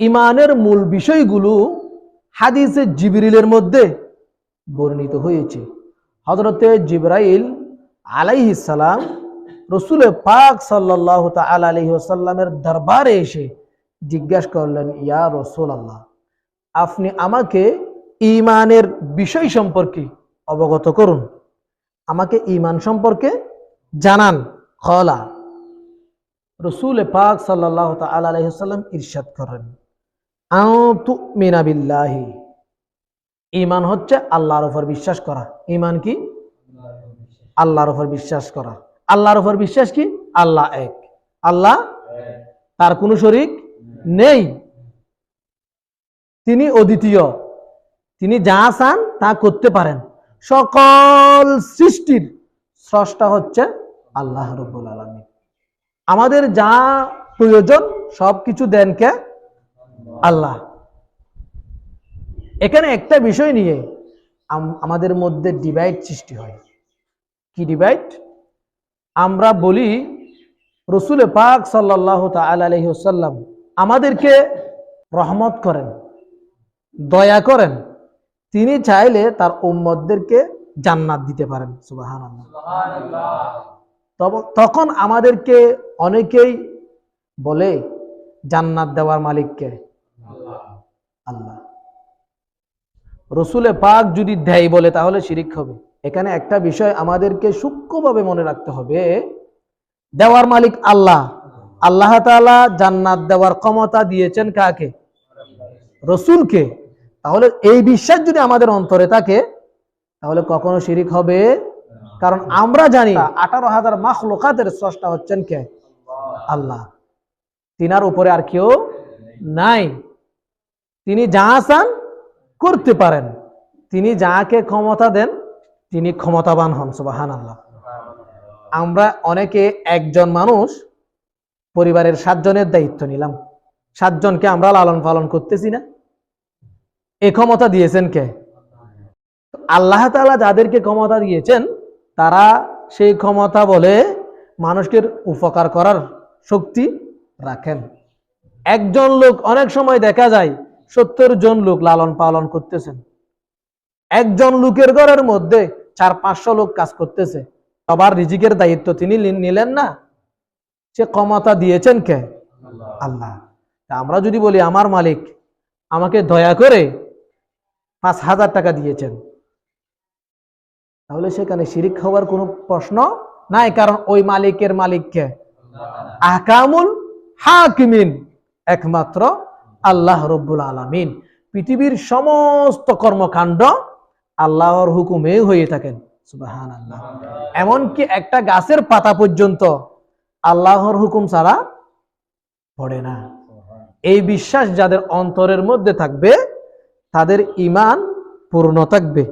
ইমানের মূল বিষয়গুলো হাদিসে জিবরিলের মধ্যে বর্ণিত হয়েছে। হজরতে জিব্রাইল আলাইহিস সালাম রসুল পাক সাল্লাহ আসাল্লামের দরবারে এসে জিজ্ঞাসা করলেন, ইয়া রসুল আল্লাহ আপনি আমাকে ইমানের বিষয় সম্পর্কে অবগত করুন। আমাকে ইমান সম্পর্কে জানান। খলা রসুল পাক সাল্লাহ তাল আলহিসাল্লাম ইরশাদ করেন। ইমান হচ্ছে আল্লাহর উপর বিশ্বাস করা। ইমান কি? আল্লাহর উপর বিশ্বাস করা। আল্লাহর উপর বিশ্বাস কি? আল্লাহ এক। আল্লাহ তার কোনো শরিক নেই। তিনি অদ্বিতীয়। তিনি যা চান তা করতে পারেন। সকল সৃষ্টির স্রষ্টা হচ্ছে আল্লাহ রব্বুল আলমী আমাদের যা প্রয়োজন সব কিছু দেন কে আল্লাহ। এখানে একটা বিষয় নিয়ে আম- আমাদের মধ্যে ডিভাইড সৃষ্টি হয়। কি ডিভাইড আমরা বলি, রসুল পাক সাল্লাহ আলহিহসাল্লাম আমাদেরকে রহমত করেন, দয়া করেন। তিনি চাইলে তার উম্মদদেরকে জান্নাত দিতে পারেন। সুবাহান তখন আমাদেরকে অনেকেই বলে, জান্নাত দেওয়ার মালিককে। আল্লাহ। রসুলে পাক যদি দেয় বলে, তাহলে শিরিক হবে। এখানে একটা বিষয় আমাদেরকে সূক্ষ্মভাবে মনে রাখতে হবে। দেওয়ার মালিক আল্লাহ। আল্লাহ তাআলা জান্নাত দেওয়ার ক্ষমতা দিয়েছেন কাকে? রসুলকে। তাহলে এই বিশ্বাস যদি আমাদের অন্তরে থাকে, তাহলে কখনো শিরিক হবে? কারণ আমরা জানি আঠারো হাজার মাখ লোকাতের স্রষ্টা হচ্ছেন কে? আল্লাহ। তিনার উপরে আর কেউ নাই। তিনি যা চান করতে পারেন। তিনি যাকে ক্ষমতা দেন, তিনি ক্ষমতাবান হন সুবাহান আল্লাহ আমরা অনেকে একজন মানুষ, পরিবারের সাতজনের দায়িত্ব নিলাম। সাতজনকে আমরা লালন পালন করতেছি না। এ ক্ষমতা দিয়েছেন কে? আল্লাহ তাআলা যাদেরকে ক্ষমতা দিয়েছেন, তারা সেই ক্ষমতা বলে মানুষকে উপকার করার শক্তি রাখেন। একজন লোক অনেক সময় দেখা যায় সত্তর জন লোক লালন পালন করতেছেন। একজন লোকের ঘরের মধ্যে চার, পাঁচশো লোক কাজ করতেছে। সবার রিজিকের দায়িত্ব তিনি নিলেন না। সে ক্ষমতা দিয়েছেন কে? আল্লাহ। আমরা যদি বলি, আমার মালিক আমাকে দয়া করে পাঁচ হাজার টাকা দিয়েছেন। তাহলে সেখানে শিরিক হওয়ার কোনো প্রশ্ন নাই, কারণ ওই মালিকের মালিককে আহকামুল হাকিমিন, একমাত্র আল্লাহ রব্বুল আলমিন। পৃথিবীর সমস্ত কর্মকাণ্ড আল্লাহর হুকুমে হয়ে থাকেন। সুবাহান আল্লাহ এমনকি একটা গাছের পাতা পর্যন্ত আল্লাহর হুকুম ছাড়া পড়ে না। এই বিশ্বাস যাদের অন্তরের মধ্যে থাকবে, তাদের ইমান পূর্ণ থাকবে।